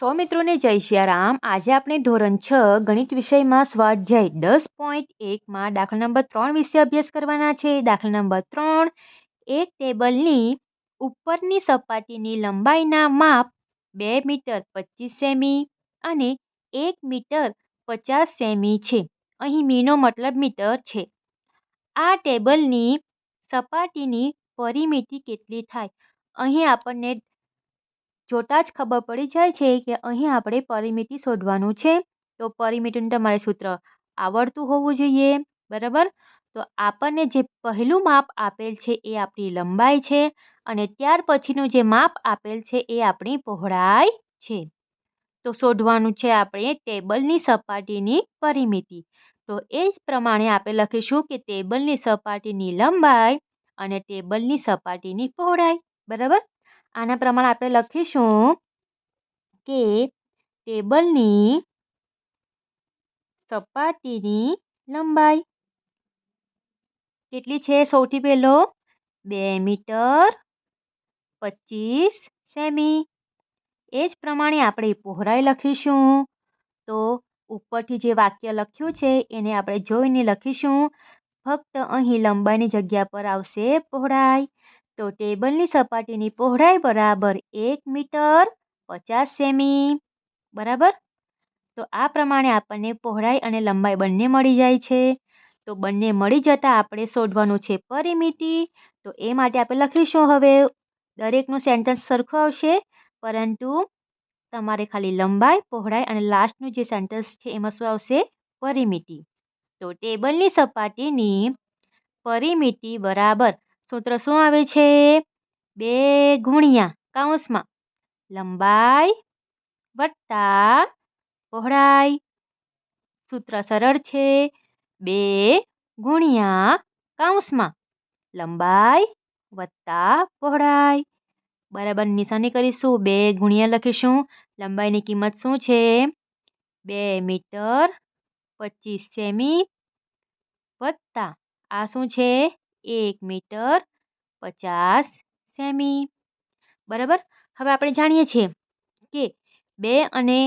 સો મિત્રોને જય સિયારામ આજે આપણે ધોરણ છ, ગણિત વિષયમાં સ્વાધ્યાય દસ પોઈન્ટ એકમાં દાખલા નંબર ત્રણ વિશે અભ્યાસ કરવાના છે. દાખલા નંબર ત્રણ, એક ટેબલની ઉપરની સપાટીની લંબાઈના માપ બે મીટર પચીસ સેમી અને એક મીટર પચાસ સેમી છે. અહીં મીનો મતલબ મીટર છે. આ ટેબલની સપાટીની પરિમિતિ કેટલી થાય? અહીં આપણને જોતાં જ ખબર પડી જાય છે કે અહીં આપણે પરિમિતિ શોધવાનું છે. તો પરિમિતિનું તમારે સૂત્ર આવડતું હોવું જોઈએ, બરાબર? તો આપણને જે પહેલું માપ આપેલ છે એ આપણી લંબાઈ છે અને ત્યાર પછીનું જે માપ આપેલ છે એ આપણી પહોળાઈ છે. તો શોધવાનું છે આપણે ટેબલની સપાટીની પરિમિતિ. તો એ જ પ્રમાણે આપણે લખીશું કે ટેબલની સપાટીની લંબાઈ અને ટેબલની સપાટીની પહોળાઈ, બરાબર? આના પ્રમાણે આપણે લખીશું કે ટેબલની સપાટીની લંબાઈ કેટલી છે? સૌથી પહેલો બે મીટર પચીસ સેમી. એ જ પ્રમાણે આપણે પહોળાઈ લખીશું. તો ઉપરથી જે વાક્ય લખ્યું છે એને આપણે જોઈને લખીશું. ફક્ત અહીં લંબાઈની જગ્યા પર આવશે પહોળાઈ. તો ટેબલની સપાટીની પહોળાઈ બરાબર એક મીટર પચાસ સેમી, બરાબર? તો આ પ્રમાણે આપણને પહોળાઈ અને લંબાઈ બંને મળી જાય છે. તો બંને મળી જતાં આપણે શોધવાનું છે પરિમિતિ. તો એ માટે આપણે લખીશું હવે. દરેકનું સેન્ટેન્સ સરખું આવશે, પરંતુ તમારે ખાલી લંબાઈ, પહોળાઈ અને લાસ્ટનું જે સેન્ટેન્સ છે એમાં શું આવશે? પરિમિતિ. તો ટેબલની સપાટીની પરિમિતિ બરાબર સૂત્ર શું આવે છે? બે ગુણ્યા કાઉન્સમાં લંબાઈ વત્તા પહોળાઈ. સૂત્ર સરળ છે. બે ગુણ્યા કાઉન્સમાં લંબાઈ વત્તા પહોળાઈ. બરાબર નિશાની કરીશું. બે ગુણ્યા લખીશું. લંબાઈની કિંમત શું છે? બે મીટર પચીસ સેમી વત્તા. આ શું છે? એક મીટર પચાસ સેમી. બરાબર? હવે આપણે જાણીએ છીએ કે બે અને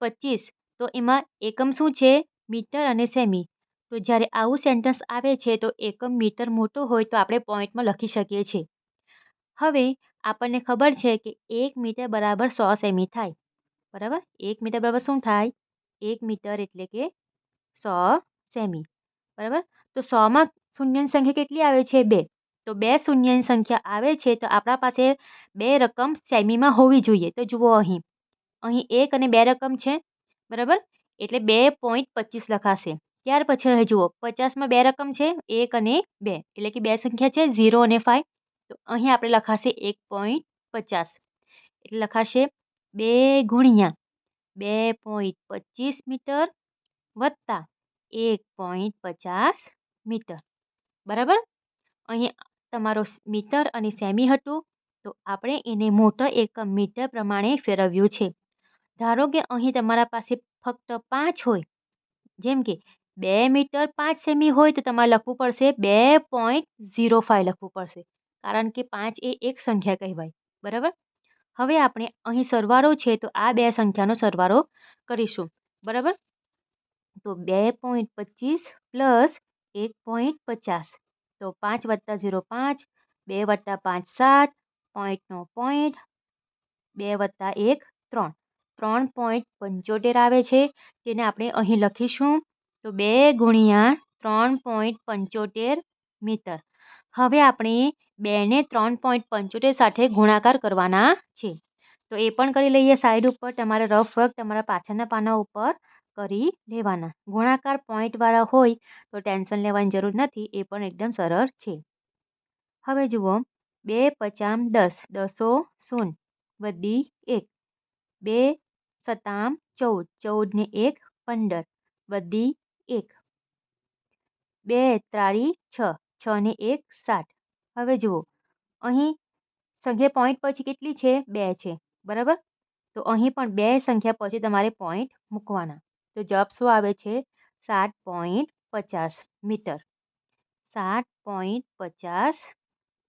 પચીસ તો એમાં એકમ શું છે? મીટર અને સેમી. તો જ્યારે આવું સેન્ટેન્સ આવે છે તો એકમ મીટર મોટો હોય તો આપણે પોઈન્ટમાં લખી શકીએ છીએ. હવે આપણને ખબર છે કે એક મીટર બરાબર સો સેમી થાય. બરાબર? એક મીટર બરાબર શું થાય? એક મીટર એટલે કે સો સેમી. બરાબર? તો સોમાં શૂન્યની સંખ્યા કેટલી આવે છે બે? તો બે શૂન્યની સંખ્યા આવે છે તો આપણા પાસે બે રકમ સેમીમાં હોવી જોઈએ. તો જુઓ અહીં. અહીં એક અને બે રકમ છે, બરાબર? એટલે બે પોઈન્ટ પચીસ લખાશે. ત્યાર પછી હવે જુઓ, પચાસમાં બે રકમ છે, એક અને બે. એટલે કે બે સંખ્યા છે, ઝીરો અને ફાઇવ તો અહીં આપણે લખાશે એક પોઈન્ટ પચાસ. એટલે લખાશે બે ગુણ્યા બે પોઈન્ટ પચીસ મીટર વત્તા એક પોઈન્ટ પચાસ મીટર. બરાબર? અહીં તમારો મીટર અને સેમી હતું, તો આપણે એને મોટો એકમ મીટર પ્રમાણે ફેરવ્યું છે. ધારો કે અહીં તમારા પાસે ફક્ત પાંચ હોય, જેમ કે બે મીટર પાંચ સેમી હોય તો તમારે લખવું પડશે બે પોઈન્ટ ઝીરો ફાઇવ લખવું પડશે, કારણ કે પાંચ એ એક સંખ્યા કહેવાય. બરાબર? હવે આપણે અહીં સરવારો છે તો આ બે સંખ્યાનો સરવાળો કરીશું. બરાબર? તો બે પોઈન્ટ પચીસ પ્લસ એક પોઈન્ટ પચાસ તો પાંચ વત્તા ઝીરો પાંચ બે વત્તા પાંચ સાત પોઈન્ટનો પોઈન્ટ બે વત્તા એક ત્રણ ત્રણ પોઈન્ટ પંચોતેર આવે છે તેને આપણે અહીં લખીશું તો બે ગુણ્યા ત્રણ પોઈન્ટ પંચોતેર મીટર હવે આપણે બેને ત્રણ પોઈન્ટ પંચોતેર સાથે ગુણાકાર કરવાના છે તો એ પણ કરી લઈએ સાઈડ ઉપર, તમારે રફ વર્ક તમારા પાછળના પાના ઉપર. કરી લેવાના. ગુણાકાર પોઈન્ટવાળા હોય તો ટેન્શન લેવાની જરૂર નથી, એ પણ એકદમ સરળ છે. હવે જુઓ, બે પચામ દસ, દસો શૂન વધી એક, બે સતામ ચૌદ ચૌદ ને એક પંદર વધી એક, બે ત્રાળી છ છ ને એક સાત હવે જુઓ, અહીં સંખ્યા પોઈન્ટ પછી કેટલી છે? બે છે. બરાબર? તો અહીં પણ બે સંખ્યા પછી તમારે પોઈન્ટ મૂકવાના. તો જવાબ શું આવે છે? સાત પોઈન્ટ પચાસ મીટર. સાત પોઈન્ટ પચાસ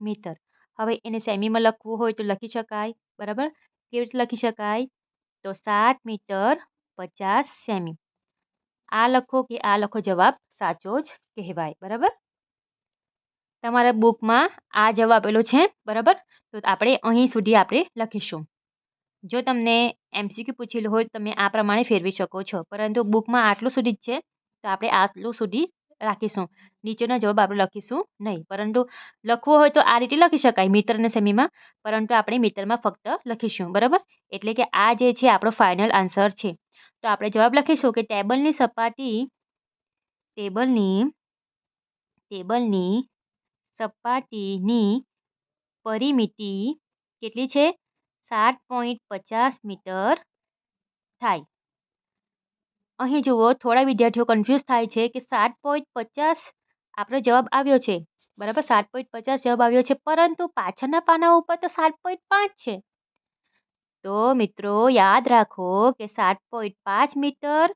મીટર. હવે એને સેમીમાં લખવું હોય તો લખી શકાય, બરાબર? કેવી રીતે લખી શકાય? તો સાત મીટર પચાસ સેમી. આ લખો કે આ લખો જવાબ સાચો જ કહેવાય, બરાબર? તમારા બુકમાં આ જવાબ આપેલો છે, બરાબર? તો આપણે અહીં સુધી આપણે લખીશું. જો તમને એમસીક્યુ પૂછેલું હોય તમે આ પ્રમાણે ફેરવી શકો છો. પરંતુ બુકમાં આટલું સુધી જ છે, તો આપણે આટલું સુધી રાખીશું. નીચેનો જવાબ આપણે લખીશું નહીં. પરંતુ લખવો હોય તો આ રીતે લખી શકાય, મીટર અને સેમીમાં. પરંતુ આપણે મિત્રમાં ફક્ત લખીશું, બરાબર? એટલે કે આ જે છે, આપણો ફાઇનલ આન્સર છે. તો આપણે જવાબ લખીશું કે ટેબલની સપાટી, ટેબલની ટેબલની સપાટીની પરિમિતિ કેટલી છે? સાત પોઈન્ટ પચાસ મીટર થાય. અહીં જુઓ, થોડા વિદ્યાર્થીઓ કન્ફ્યુઝ થાય છે કે સાત પોઈન્ટ પચાસ આપણો જવાબ આવ્યો છે. બરાબર? સાત પોઈન્ટ પચાસ જવાબ આવ્યો છે, પરંતુ પાછળના પાના ઉપર તો સાત પોઈન્ટ પાંચ છે. તો મિત્રો, યાદ રાખો કે સાત પોઈન્ટ પાંચ મીટર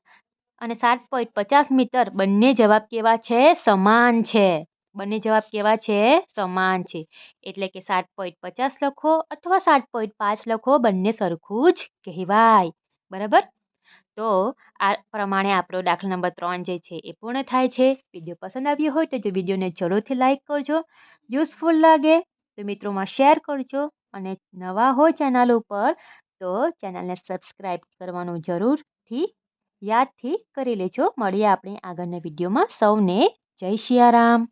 અને સાત પોઈન્ટ પચાસ મીટર બંને જવાબ કેવા છે? સમાન છે. બંને જવાબ કેવા છે? સમાન છે. એટલે કે સાત પોઈન્ટ પચાસ લખો અથવા સાત પોઈન્ટ પાંચ લખો, બંને સરખું જ કહેવાય. બરાબર? તો આ પ્રમાણે આપણો દાખલા નંબર ત્રણ જે છે એ પૂર્ણ થાય છે. વીડિયો પસંદ આવ્યો હોય તો જો વિડીયોને જરૂરથી લાઇક કરજો. યુઝફુલ લાગે તો મિત્રોમાં શેર કરજો. અને નવા હો ચેનલ ઉપર તો ચેનલને સબસ્ક્રાઈબ કરવાનું જરૂરથી યાદથી કરી લેજો. મળીએ આપણે આગળના વિડીયોમાં. સૌને જય સિયારામ